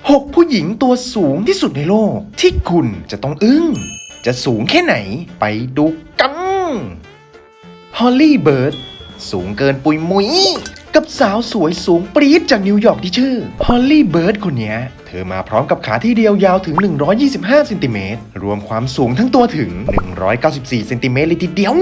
6 ผู้หญิงตัวสูงที่สุดในโลก ที่คุณจะต้องอึ้ง จะสูงแค่ไหนไปดูกัน ฮอลลี่เบิร์ด สูงเกินปุยมุย กับสาวสวยสูงปรี๊ดจากนิวยอร์กที่ชื่อฮอลลี่เบิร์ดคนเนี้ยเธอมาพร้อมกับขาที่เดียวยาวถึง 125เซนติเมตรรวมความสูงทั้งตัวถึง 194เซนติเมตรเลยทีเดียว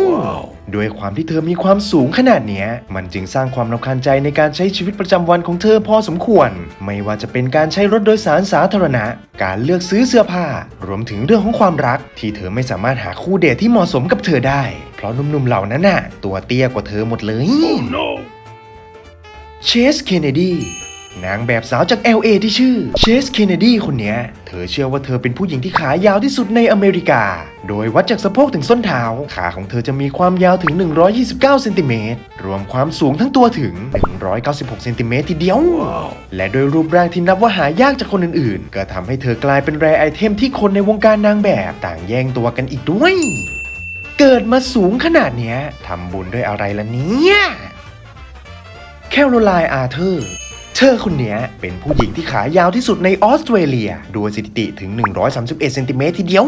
ด้วยความที่เธอมีความสูงขนาดเนี้ย มันจึงสร้างความรำคาญใจในการใช้ชีวิตประจำวันของเธอพอสมควร ไม่ว่าจะเป็นการใช้รถโดยสารสาธารณะ การเลือกซื้อเสื้อผ้า รวมถึงเรื่องของความรัก ที่เธอไม่สามารถหาคู่เดทที่เหมาะสมกับเธอได้ เพราะหนุ่มๆเหล่านั้นน่ะ ตัวเตี้ยกว่าเธอหมดเลย เชส เคนเนดีนางแบบสาวจาก LA ที่ชื่อเชส เคนเนดีคนนี้เธอเชื่อว่าเธอเป็นผู้หญิงที่ขายาวที่สุดในอเมริกา โดยวัดจากสะโพกถึงส้นเท้า ขาของเธอจะมีความยาวถึง 129เซนติเมตรรวมความสูงทั้งตัวถึง 196เซนติเมตรทีเดียว และโดยรูปร่างที่นับว่าหายากจากคนอื่นๆ ก็ทำให้เธอกลายเป็นแรไอเทมที่คนในวงการนางแบบต่างแย่งตัวกันอีกด้วย เกิดมาสูงขนาดเนี้ยทำบุญด้วยอะไรล่ะเนี่ย แคโรไลน์อาเธอร์เธอคนนี้เป็นผู้หญิงที่ขายาวที่สุดในออสเตรเลีย โดยสถิติถึง 131เซนติเมตรทีเดียว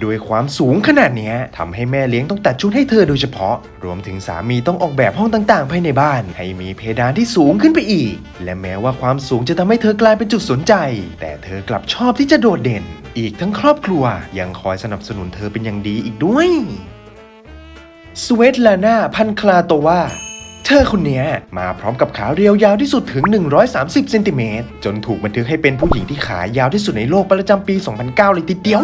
โดยความสูงขนาดนี้ทำให้แม่เลี้ยงต้องตัดชุดให้เธอโดยเฉพาะ รวมถึงสามีต้องออกแบบห้องต่างๆ ภายในบ้าน ให้มีเพดานที่สูงขึ้นไปอีก และแม้ว่าความสูงจะทำให้เธอกลายเป็นจุดสนใจ แต่เธอกลับชอบที่จะโดดเด่น อีกทั้งครอบครัวยังคอยสนับสนุนเธอเป็นอย่างดีอีกด้วยสเวตลาน่าพันคลาโตวา เธอคนนี้มาพร้อมกับขาเรียวยาวที่สุดถึง 130เซนติเมตรจนถูกบันทึกให้เป็นผู้หญิงที่ขายาวที่สุดในโลกประจำปี 2009 เลยทีเดียว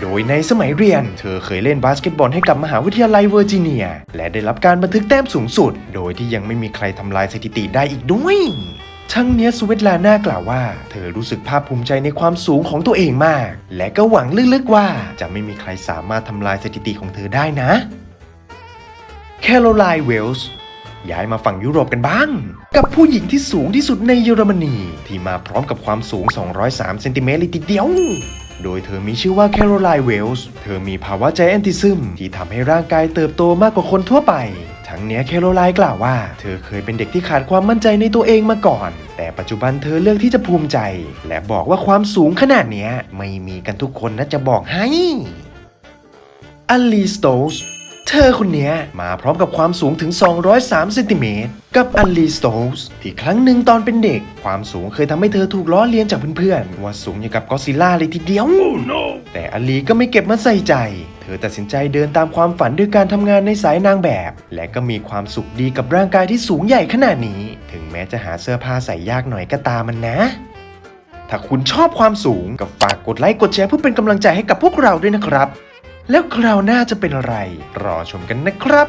โดยในสมัยเรียน เธอเคยเล่นบาสเกตบอลให้กับมหาวิทยาลัยเวอร์จิเนีย และได้รับการบันทึกแต้มสูงสุด โดยที่ยังไม่มีใครทำลายสถิติได้อีกด้วย ทั้งเนี้ยสวิตลาน่ากล่าวว่า เธอรู้สึกภาคภูมิใจในความสูงของตัวเองมาก และก็หวังลึกๆว่าจะไม่มีใครสามารถทำลายสถิติของเธอได้นะ แคโรไลน์เวลส์ ย้ายมาฝั่งยุโรปกันบ้าง กับผู้หญิงที่สูงที่สุดในเยอรมนี ที่มาพร้อมกับความสูง 203เซนติเมตรเลยทีเดียว โดยเธอมีชื่อว่าแคโรไลน์เวลส์ เธอมีภาวะใจแอนติซึม ที่ทำให้ร่างกายเติบโตมากกว่าคนทั่วไป ทั้งเนี้ยแคโรไลน์กล่าวว่า เธอเคยเป็นเด็กที่ขาดความมั่นใจในตัวเองมาก่อน แต่ปัจจุบันเธอเลือกที่จะภูมิใจ และบอกว่าความสูงขนาดเนี้ยไม่มีกันทุกคนนะจะบอกให้อลีสโตส เธอคนเนี้ยมาพร้อมกับความสูงถึง 203เซนติเมตรกับอลีสโตสที่ครั้งหนึ่งตอนเป็นเด็ก ความสูงเคยทำให้เธอถูกล้อเลียนจากเพื่อนๆ ว่าสูงอย่างกับก็อดซิลล่าเลยทีเดียวแต่อลีก็ไม่เก็บมาใส่ใจ เธอตัดสินใจเดินตามความฝันด้วยการทำงานในสายนางแบบ และก็มีความสุขดีกับร่างกายที่สูงใหญ่ขนาดนี้ ถึงแม้จะหาเสื้อผ้าใส่ยากหน่อยก็ตามมันนะ ถ้าคุณชอบความสูงก็ฝากกดไลค์กดแชร์เพื่อเป็นกำลังใจให้กับพวกเราด้วยนะครับ แล้วคราวหน้าจะเป็นอะไร รอชมกันนะครับ